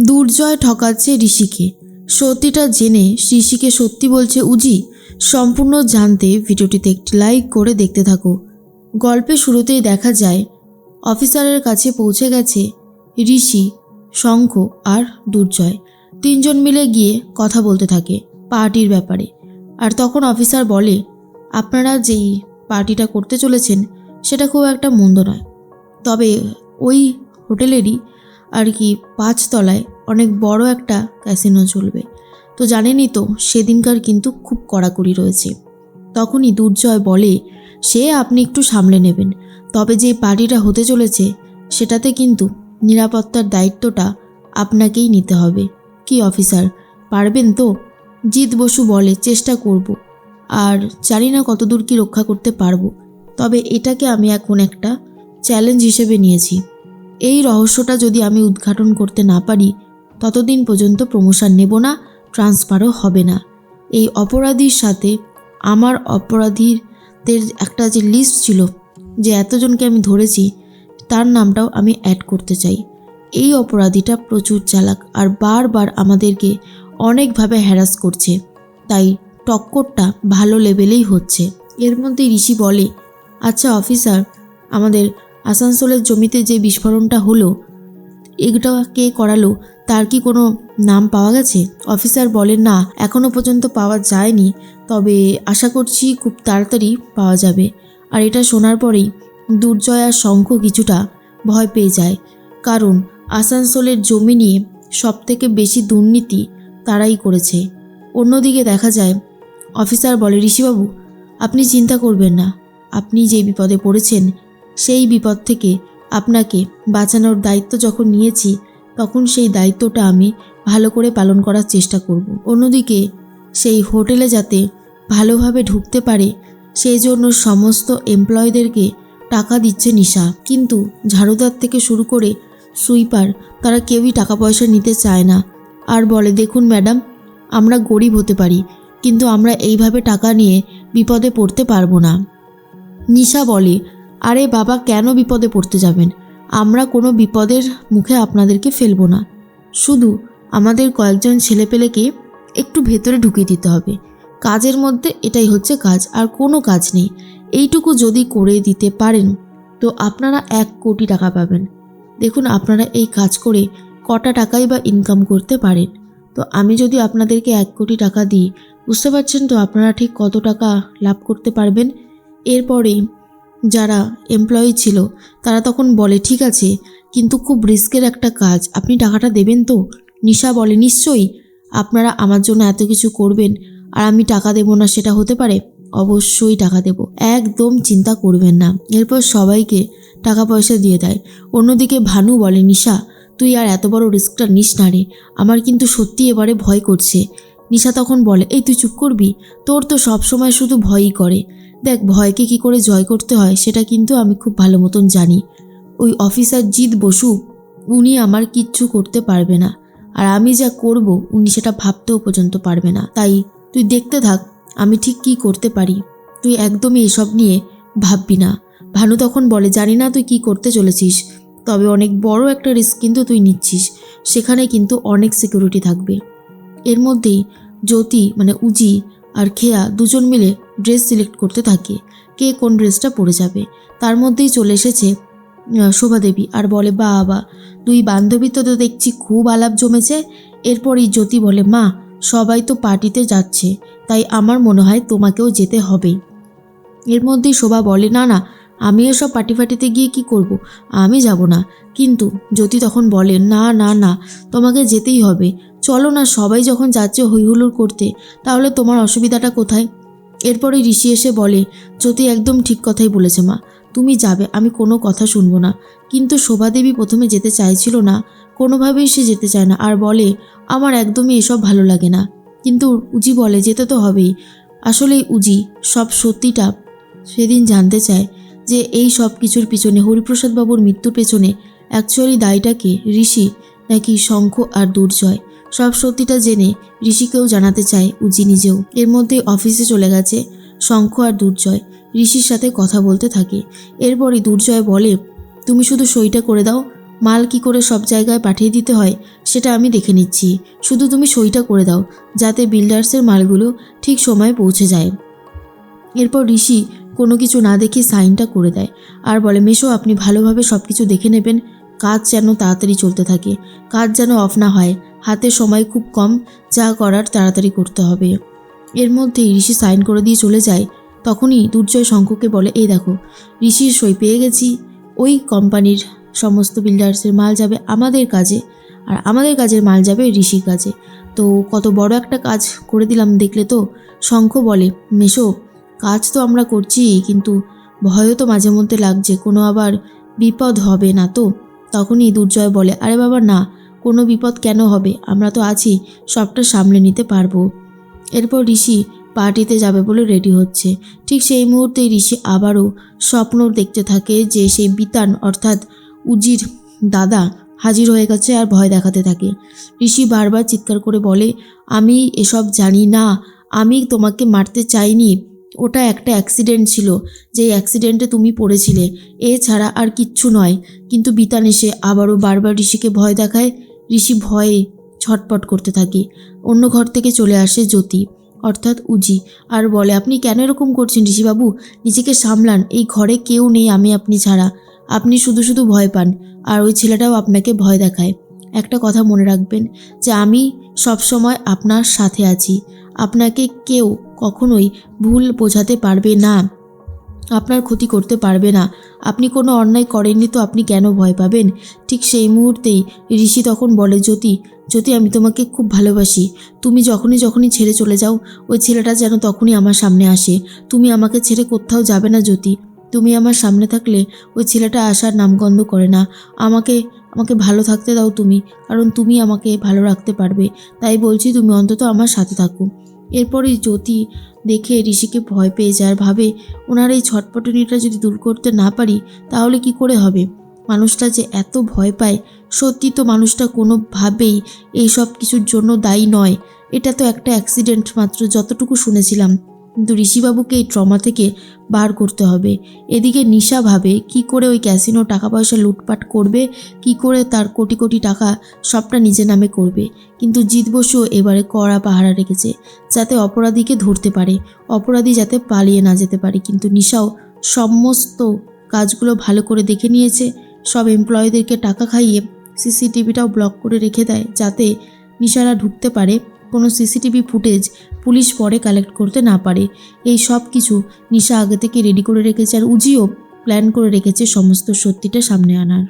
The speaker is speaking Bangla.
দুর্জয় ঠকাচ্ছে ঋষিকে। সত্যিটা জেনে ঋষিকে সত্যি বলছে উজি। সম্পূর্ণ জানতে ভিডিওটিতে একটি লাইক করে দেখতে থাকো। গল্পের শুরুতেই দেখা যায়, অফিসারের কাছে পৌঁছে গেছে ঋষি, শঙ্খ আর দুর্জয়। তিনজন মিলে গিয়ে কথা বলতে থাকে পার্টির ব্যাপারে। আর তখন অফিসার বলে, আপনারা যেই পার্টিটা করতে চলেছেন, সেটা খুব একটা মন্দ নয়। তবে ওই হোটেলেরই আর কি, পাঁচতলায় অনেক বড় একটা ক্যাসিনো চলবে। তো জানেনই তো, সেদিনকার কিন্তু খুব কড়াকড়ি রয়েছে। তখনই দুর্জয় বলে, সে আপনি একটু সামলে নেবেন। তবে যে পার্টিটা হতে চলেছে, সেটাতে কিন্তু নিরাপত্তার দায়িত্বটা আপনাকেই নিতে হবে। কি অফিসার, পারবেন তো? জিৎ বসু বলে, চেষ্টা করব। আর জানি না কতদূর কি রক্ষা করতে পারব। তবে এটাকে আমি এখন একটা চ্যালেঞ্জ হিসেবে নিয়েছি। এই রহস্যটা যদি আমি উদ্ঘাটন করতে না পারি, ততদিন পর্যন্ত প্রমোশন নেব না ট্রান্সফারও হবে না। এই অপরাধীর সাথে আমার অপরাধীদের একটা যে লিস্ট ছিল, যে এতজনকে আমি ধরেছি, তার নামটাও আমি অ্যাড করতে চাই। এই অপরাধীটা প্রচুর চালাক আর বারবার আমাদেরকে অনেকভাবে হ্যারাস করছে। তাই টক্করটা ভালো লেভেলেই হচ্ছে। এর মধ্যে ঋষি বলে আচ্ছা অফিসার আমাদের আসানসোলের জমিতে যে বিস্ফোরণটা হলো এটা কে করালো, তার কি কোনো নাম পাওয়া গেছে? অফিসার বলেন, না এখনও পর্যন্ত পাওয়া যায়নি, তবে আশা করছি খুব তাড়াতাড়ি পাওয়া যাবে। আর এটা শোনার পরেই দুর্জয় আর শঙ্খ কিছুটা ভয় পেয়ে যায়। কারণ আসানসোলের জমি নিয়ে সবথেকে বেশি দুর্নীতি তারাই করেছে। অন্যদিকে দেখা যায়, অফিসার বলে, ঋষিবাবু, আপনি চিন্তা করবেন না। আপনি যে বিপদে পড়েছেন সেই বিপদ থেকে আপনাকে বাঁচানোর দায়িত্ব যখন নিয়েছি, তখন সেই দায়িত্বটা আমি ভালো করে পালন করার চেষ্টা করব। অন্যদিকে সেই হোটেলে যাতে ভালোভাবে ঢুকতে পারে সেই জন্য সমস্ত এমপ্লয়ীদেরকে টাকা দিচ্ছে নিশা। কিন্তু ঝাড়ুদার থেকে শুরু করে সুইপার, তারা কেউই টাকা পয়সা নিতে চায় না। আর বলে, দেখুন ম্যাডাম, আমরা গরিব হতে পারি, কিন্তু আমরা এইভাবে টাকা নিয়ে বিপদে পড়তে পারব না। নিশা বলে আরে বাবা, কেন বিপদে পড়তে যাবেন? আমরা কোনো বিপদের মুখে আপনাদেরকে ফেলব না। শুধু আমাদের কয়েকজন ছেলেপেলেকে একটু ভেতরে ঢুকিয়ে দিতে হবে। কাজের মধ্যে এটাই হচ্ছে কাজ, আর কোনো কাজ নেই। এইটুকু যদি করে দিতে পারেন, তো আপনারা এক কোটি টাকা পাবেন। দেখুন, আপনারা এই কাজ করে কটা টাকাই বা ইনকাম করতে পারেন। তো আমি যদি আপনাদেরকে এক কোটি টাকা দিই, বুঝতে পারছেন তো আপনারা ঠিক কত টাকা লাভ করতে পারবেন? এরপরেই যারা এমপ্লয়ি ছিল, তারা তখন বলে, ঠিক আছে, কিন্তু খুব রিস্কের একটা কাজ। আপনি টাকাটা দেবেন তো? নিশা বলে, নিশ্চয়ই। আপনারা আমার জন্য এত কিছু করবেন আর আমি টাকা দেবো না, সেটা হতে পারে? অবশ্যই টাকা দেব। একদম চিন্তা করবেন না। এরপর সবাইকে টাকা পয়সা দিয়ে দেয়। অন্যদিকে ভানু বলে, নিশা, তুই আর এত বড় রিস্কটা নিস না রে। আমার কিন্তু সত্যি এবারে ভয় করছে। নিশা তখন বলে, এই তুই চুপ করবি? তোর তো সবসময় শুধু ভয়ই করে। দেখ, ভয়কে কি করে জয় করতে হয় সেটা কিন্তু আমি খুব ভালো মতন জানি। ওই অফিসার জিৎ বসু, উনি আমার কিচ্ছু করতে পারবে না। আর আমি যা করব, উনি সেটা ভাবতেও পর্যন্ত পারবে না। তাই তুই দেখতে থাক, আমি ঠিক কি করতে পারি। তুই একদমই এসব নিয়ে ভাববি না। ভানু তখন বলে, জানি না তুই কি করতে চলেছিস, তবে অনেক বড় একটা রিস্ক কিন্তু তুই নিচ্ছিস। সেখানে কিন্তু অনেক সিকিউরিটি থাকবে। এর মধ্যেই জ্যোতি মানে উজি আর খেয়া দুজন মিলে ড্রেস সিলেক্ট করতে থাকে। কে কোন ড্রেসটা পরে যাবে? তার মধ্যেই চলে এসেছে শোভাদেবী আর বলে, বাবা, দুই বান্ধবী তো তো দেখছি খুব আলাপ জমেছে। এরপরই জ্যোতি বলে, মা, সবাই তো পার্টিতে যাচ্ছে, তাই আমার মনে হয় তোমাকেও যেতে হবে। এর মধ্যেই শোভা বলে, না না, আমি এসব পার্টি ফাটিতে গিয়ে কি করব? আমি যাব না। কিন্তু জ্যোতি তখন বলে, না না না, তোমাকে যেতেই হবে। চলো না, সবাই যখন যাচ্ছে হৈহুল্লোড় করতে, তাহলে তোমার অসুবিধাটা কোথায়? এরপরে ঋষি এসে বলে, জ্যোতি একদম ঠিক কথাই বলেছে মা। তুমি যাবে, আমি কোনো কথা শুনব না। কিন্তু শোভাদেবী প্রথমে যেতে চাইছিল না, কোনোভাবেই সে যেতে চায় না। আর বলে, আমার একদমই এসব ভালো লাগে না। কিন্তু উজি বলে, যেতে তো হবেই। আসলেই উজি সব সত্যিটা সেদিন জানতে চায় যে এই সব কিছুর পিছনে হরিপ্রসাদবাবুর মৃত্যুর পেছনে অ্যাকচুয়ালি দায়টাকে ঋষি নাকি শঙ্খ আর দুর্জয়? সব সত্যিটা জেনে ঋষিকেও জানাতে চায় উজি নিজেও। এর মধ্যে অফিসে চলে গেছে শঙ্খ আর দুর্জয়। ঋষির সাথে কথা বলতে থাকে। এরপরই দুর্জয় বলে, তুমি শুধু সইটা করে দাও, মাল কি করে সব জায়গায় পাঠিয়ে দিতে হয় সেটা আমি দেখে নিচ্ছি। শুধু তুমি সইটা করে দাও, যাতে বিল্ডার্সের মালগুলো ঠিক সময়ে পৌঁছে যায়। এরপর ঋষি কোনো কিছু না দেখে সাইনটা করে দেয় আর বলে, মেশো, আপনি ভালোভাবে সব কিছু দেখে নেবেন। কাজ যেন তাড়াতাড়ি চলতে থাকে। কাজ যেন অফ না হয়। হাতে সময় খুব কম, যা করার তাড়াতাড়ি করতে হবে। এর মধ্যেই ঋষি সাইন করে দিয়ে চলে যায়। তখনই দুর্জয় শঙ্ককে বলে, এই দেখো, ঋষির সই পেয়ে গেছি। ওই কোম্পানির সমস্ত বিল্ডার্সের মাল যাবে আমাদের কাজে, আর আমাদের কাজের মাল যাবে ঋষির কাজে। তো কত বড় একটা কাজ করে দিলাম দেখলে তো? শঙ্খ বলে, মেশো, কাজ তো আমরা করছি, কিন্তু ভয়ও তো মাঝে মধ্যে লাগছে, কোনো আবার বিপদ হবে না তো? তখনই দুর্জয় বলে, আরে বাবা, না কোনো বিপদ কেন হবে? আমরা তো আছি সবটা সামলে নিতে পারব। এরপর ঋষি পার্টিতে যাবে বলে রেডি হচ্ছে। ঠিক সেই মুহূর্তে ঋষি আবারও স্বপ্ন দেখতে থাকে যে সেই বিতান অর্থাৎ উজির দাদা হাজির হয়ে গেছে আর ভয় দেখাতে থাকে। ঋষি বারবার চিৎকার করে বলে, আমি এসব জানি না। আমি তোমাকে মারতে চাইনি। ওটা একটা অ্যাক্সিডেন্ট ছিল। যে অ্যাক্সিডেন্টে তুমি পড়েছিলে। এছাড়া আর কিচ্ছু নয়। কিন্তু বিতান এসে আবারও বারবার ঋষিকে ভয় দেখায়। ঋষি ভয়ে ছটপট করতে থাকে। অন্য ঘর থেকে চলে আসে জ্যোতি। অর্থাৎ উজি। আর বলে, আপনি কেন এরকম করছেন ঋষিবাবু? নিজেকে সামলান। এই ঘরে কেউ নেই, আমি আপনি ছাড়া। আপনি শুধু শুধু ভয় পান। আর ওই ছেলেটাও আপনাকে ভয় দেখায়। একটা কথা মনে রাখবেন যে, আমি সবসময় আপনার সাথে আছি। আপনাকে কেউ কখনোই ভুল বোঝাতে পারবে না। আপনার ক্ষতি করতে পারবে না। আপনি কোনো অন্যায় করেননি তো আপনি কেন ভয় পাবেন? ঠিক সেই মুহূর্তেই ঋষি তখন বলে, জ্যোতি জ্যোতি, আমি তোমাকে খুব ভালোবাসি। তুমি যখনই যখনই ছেড়ে চলে যাও, ওই ছেলেটা যেন তখনই আমার সামনে আসে। তুমি আমাকে ছেড়ে কোথাও যাবে না, জ্যোতি। তুমি আমার সামনে থাকলে ওই ছেলেটা আসার নামগন্ধ করে না। আমাকে আমাকে ভালো থাকতে দাও তুমি, কারণ তুমি আমাকে ভালো রাখতে পারবে। তাই বলছি, তুমি অন্তত আমার সাথে থাকো। এরপরই জ্যোতি দেখে ঋষিকে ভয় পেয়ে যায় ভাবে, ওনার এই ছটপটনিটা যদি দূর করতে না পারি, তাহলে কি করে হবে? মানুষটা যে এত ভয় পায়, সত্যি তো মানুষটা কোনোভাবেই এই সব কিছুর জন্য দায়ী নয়। এটা তো একটা অ্যাক্সিডেন্ট মাত্র, যতটুকু শুনেছিলাম। কিন্তু ঋষিবাবুকে এই ট্রমা থেকে বার করতে হবে। এদিকে নিশা ভাবে, কি করে ওই ক্যাসিনো টাকা পয়সা লুটপাট করবে, কি করে তার কোটি কোটি টাকা সবটা নিজের নামে করবে। কিন্তু জিত বসুও এবারে কড়া পাহারা রেখেছে, যাতে অপরাধীকে ধরতে পারে। অপরাধী যাতে পালিয়ে না যেতে পারে, কিন্তু নিশাও সমস্ত কাজগুলো ভালো করে দেখে নিয়েছে। সব এমপ্লয়ীদেরকে টাকা খাইয়ে সিসিটিভিটাও ব্লক করে রেখে দেয়, যাতে নিশারা ঢুকতে পারে। কোনো সিসিটিভি ফুটেজ পুলিশ পরে কালেক্ট করতে না পারে। এই সব কিছু নিশা আগে থেকে রেডি করে রেখেছে আর উজিও প্ল্যান করে রেখেছে সমস্ত সত্যিটা সামনে আনার।